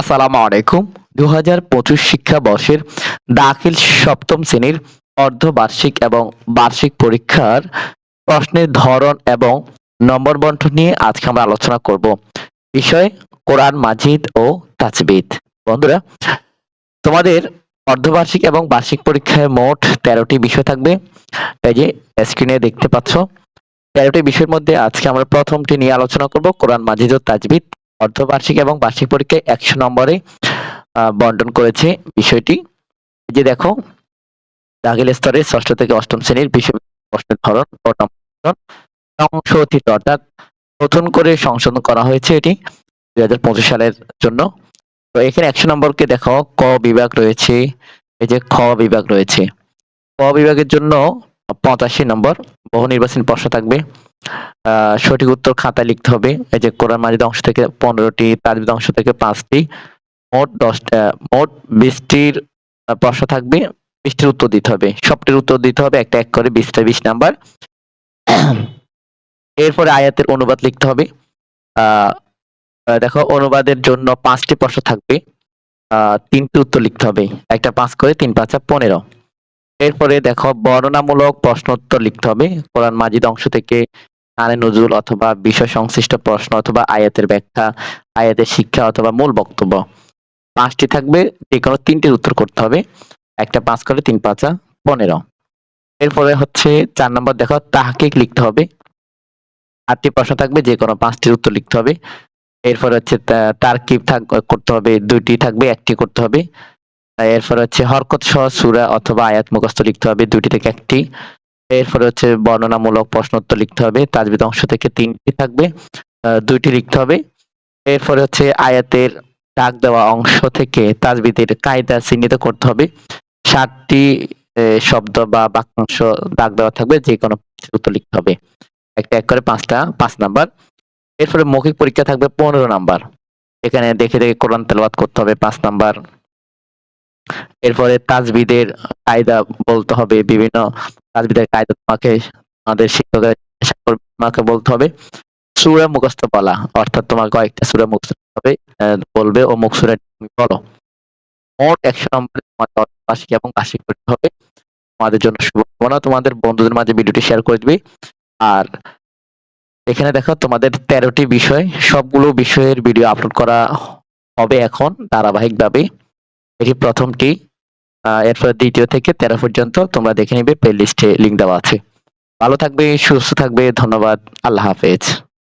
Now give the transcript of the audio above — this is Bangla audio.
আসসালামু আলাইকুম। দু হাজার পঁচিশ শিক্ষাবর্ষের দাখিল সপ্তম শ্রেণির অর্ধবার্ষিক এবং বার্ষিক পরীক্ষার প্রশ্নের ধরন এবং নম্বর বন্টন নিয়ে আজকে আমরা আলোচনা করব। বিষয় কোরআন মাজিদ ও তাজবিদ। বন্ধুরা, তোমাদের অর্ধবার্ষিক এবং বার্ষিক পরীক্ষায় মোট তেরোটি বিষয় থাকবে। এই যে স্ক্রিনে দেখতে পাচ্ছ। তেরোটি বিষয়ের মধ্যে আজকে আমরা প্রথমটি নিয়ে আলোচনা করব, কোরআন মাজিদ ও তাজবিদ। অর্ধবার্ষিক এবং বার্ষিক পরীক্ষায় একশো নম্বরে বন্টন করেছে বিষয়টি। যে দেখো, দাখিল স্তরে ষষ্ঠ থেকে অষ্টম শ্রেণির বিষয় প্রশ্নের ধরন সংশোধিত অর্থাৎ নতুন করে সংশোধন করা হয়েছে এটি দুই হাজার পঁচিশ সালের জন্য। তো এখানে একশো নম্বরকে দেখো, ক বিভাগ রয়েছে, এই যে খ বিভাগ রয়েছে। ক বিভাগের জন্য পঁচাশি নম্বর, বহু নির্বাচনী প্রশ্ন থাকবে। সঠিক উত্তর খাতায় লিখতে হবে। এই যে কোরআন মাজিদ অংশ থেকে পনেরোটি তাজবিদ অংশ থেকে পাঁচটি, মোট দশটা, মোট বিশটির প্রশ্ন থাকবে, বিশটির উত্তর দিতে হবে। সবটির উত্তর দিতে হবে, একটা এক করে, বিশটা বিশ নাম্বার। এরপরে আয়াতের অনুবাদ লিখতে হবে। দেখো, অনুবাদের জন্য পাঁচটি প্রশ্ন থাকবে। তিনটি উত্তর লিখতে হবে। একটা পাঁচ করে, তিন পাঁচা পনেরো। এরপরে দেখো, বর্ণনামূলক প্রশ্নোত্তর লিখতে হবে। কোরআন মাজিদ অংশ থেকে কানে নজরুল অথবা বিষয় সংশ্লিষ্ট প্রশ্ন অথবা আয়াতের ব্যাখ্যা, আয়াতের শিক্ষা অথবা মূল বক্তব্য। পাঁচটি থাকবে, যে কোনো তিনটির উত্তর করতে হবে। একটা পাঁচ করে তিন পাঁচা পনেরো। এরপরে হচ্ছে চার নম্বর, দেখো, তাহকিক লিখতে হবে। আটটি প্রশ্ন থাকবে, যে কোনো পাঁচটির উত্তর লিখতে হবে। এরপর হচ্ছে তারকিব থাক, করতে হবে, দুইটি থাকবে, একটি করতে হবে। এরপর হচ্ছে হরকত সহ সুরা অথবা আয়াত মুখস্থ লিখতে হবে, দুইটি থেকে একটি। এরপরে হচ্ছে বর্ণনামূলক প্রশ্নোত্তর লিখতে হবে। তাজবিদ অংশ থেকে তিনটি থাকবে দুইটি লিখতে হবে। এরপরে হচ্ছে আয়াতের ডাক দেওয়া অংশ থেকে তাজবিদের কায়দা চিহ্নিত করতে হবে। সাতটি শব্দ বা বাক্যাংশ দাগ দেওয়া থাকবে, যে কোনো উত্তর লিখতে হবে। একটা এক করে পাঁচটা, পাঁচ নাম্বার। এরপরে মৌখিক পরীক্ষা থাকবে পনেরো নাম্বার। এখানে দেখে দেখে কোরআন তেলাওয়াত করতে হবে, পাঁচ নাম্বার। এরপরে তাজবিদের কায়দা বলতে হবে, বিভিন্ন তাজবিদের কায়দা তোমাকে আমাদের শিক্ষকের তোমাকে বলতে হবে। সুরা মুখস্থ বলা, অর্থাৎ তোমার কয়েকটা সুরা মুখস্থ হবে বলবে ও মুখ সুরা তুমি বলো। মোট একশো নম্বরে তোমাদের অর্ধবার্ষিক এবং বার্ষিক করতে হবে। তোমাদের জন্য শুভকামনা, তোমাদের বন্ধুদের মাঝে ভিডিওটি শেয়ার করে দিবে। আর এখানে দেখো তোমাদের তেরোটি বিষয়, সবগুলো বিষয়ের ভিডিও আপলোড করা হবে এখন ধারাবাহিকভাবে। এটি প্রথমটি। এরপর দ্বিতীয় থেকে তেরো পর্যন্ত তোমরা দেখে নিবে প্লে লিস্টে লিঙ্ক দেওয়া আছে। ভালো থাকবে, সুস্থ থাকবে, ধন্যবাদ, আল্লাহ হাফেজ।